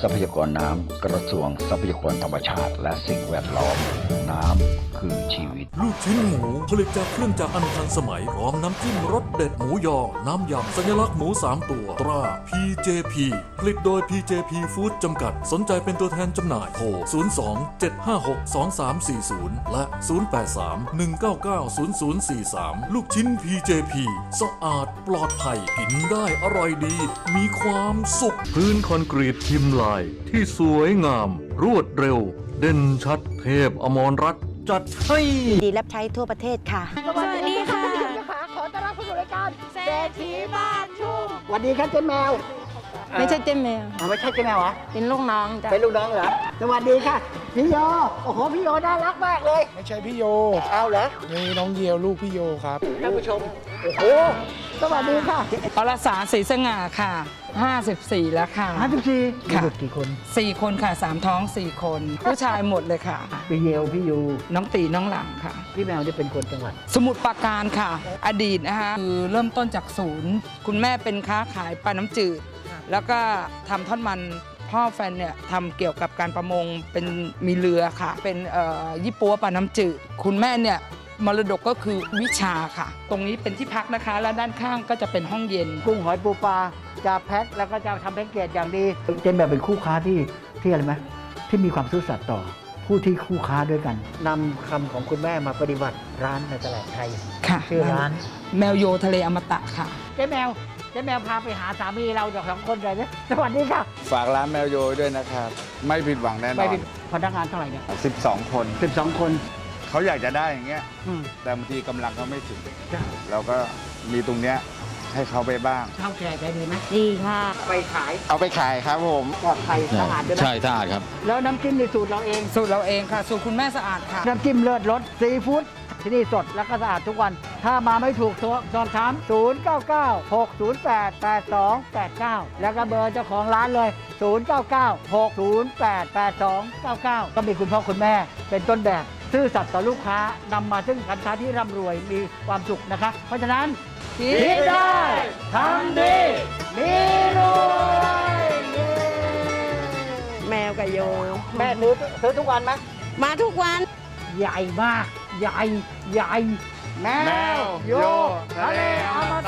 ทรัพยากรน้ำกระทรวงทรัพยากรธรรมชาติ และสิ่งแวดล้อม น้ำคือชีวิต ลูกชิ้นหมูผลิตจากเครื่องจักรอันทันสมัยพร้อมน้ำจิ้มรสเด็ดหมูยอ น้ำยำสัญลักษณ์หมู 3 ตัว ตรา PJP ผลิตโดย PJP Food จำกัด สนใจเป็นตัวแทนจำหน่ายโทร 02 756 2340 และ 083 199 0043 ลูกชิ้น PJP สะอาดปลอดภัยกินได้อร่อยดี มีความสุขพื้นคอนกรีตพิมพ์ลายที่สวยงาม รวดเร็ว เด่นชัดเทพอมรรัตน์จัดให้ ดีรับใช้ทั่วประเทศค่ะ สวัสดีค่ะค่ะขอต้อนรับเข้าสู่รายการเศรษฐีบ้านทุ่งสวัสดีครับเจ๊แมวไม่ใช่เจ๊แมวอ่าไม่ใช่เจ๊แมวเหรอเป็นลูกน้องจ้ะเป็นลูกน้องเหรอสวัสดีค่ะ พี่โย โอ้โห พี่โยน่ารักมากเลย ไม่ใช่พี่โย เอาเหรอนี่น้องเยียวลูกพี่โยครับท่านผู้ชม โอ้โห สวัสดีค่ะอรสาศรีสง่าค่ะ 54 แล้วค่ะห้าสิบสี่ค่ะ บุตรกี่คน 4 คนค่ะ 3 ท้อง 4 คน ผู้ชายหมดเลยค่ะ พี่เยลพี่ยู น้องตีน้องหลังค่ะ พี่แมวนี่เป็นคนจังหวัด สมุทรปราการค่ะ อดีตนะคะคือเริ่มต้นจากศูนย์ คุณแม่เป็นค้าขายปลาน้ำจืด แล้วก็ทำทอดมัน พ่อแฟนเนี่ยทำเกี่ยวกับการประมงเป็นมีเรือค่ะ เป็นเอ่อยี่ปัวปลาน้ำจืดคุณแม่เนี่ยมรดกก็คือวิชาค่ะ ตรงนี้เป็นที่พักนะคะ แล้วด้านข้างก็จะเป็นห้องเย็น กุ้งหอยปูปลาจะแพ็คแล้วก็จะทำแพ็กเกจอย่างดีเจนแบบเป็นคู่ค้าที่ที่อะไรไหมที่มีความซื่อสัตย์ต่อผู้ที่คู่ค้าด้วยกันนำคำของคุณแม่มาปฏิบัติร้านในตลาดไทยค่ะชื่อร้าน แมวโยทะเลอมตะค่ะเจ๊แมว เจ๊แมวพาไปหาสามีเราสองคนเลยนะสวัสดีค่ะฝากร้านแมวโยด้วยนะครับ ไม่ผิดหวังแน่นไปอน เป็นพนักงานเท่าไหร่เนี่ย12 คน สิบสองคน เขาอยากจะได้อย่างเงี้ย อืม แต่บางทีกำลังเขาไม่ถึง จ้ะ เราก็มีตรงเนี้ยให้เขาไปบ้างเท่าแก่ใจดีไหมดีค่ะไปขายเอาไปขายครับผม ปลอดภัยสะอาดด้วยไหมใช่สะอาดครับ แล้วน้ำจิ้มในสูตรเราเอง สูตรเราเองค่ะ สูตรคุณแม่สะอาดค่ะ น้ำจิ้มเลิศรสซีฟู้ด ที่นี่สดแล้วก็สะอาดทุกวัน ถ้ามาไม่ถูกโทรสอบถาม 0 9 9 6 0 8 8 2 8 9 แล้วก็เบอร์เจ้าของร้านเลย 0 9 9 6 0 8 8 2 9 9 ก็มีคุณพ่อคุณแม่เป็นต้นแบบซื่อสัตย์ต่อลูกค้านำมาซึ่งการค้าที่ร่ำรวยมีความสุขนะคะ เพราะฉะนั้นคิดคิดได้ทำดีมีรวยเย้แมวกับโย แม่ซื้อซื้อทุกวันไหมมาทุกวัน ใหญ่มาก ใหญ่ ใหญ่ แมวโยทะเลอมตะเย้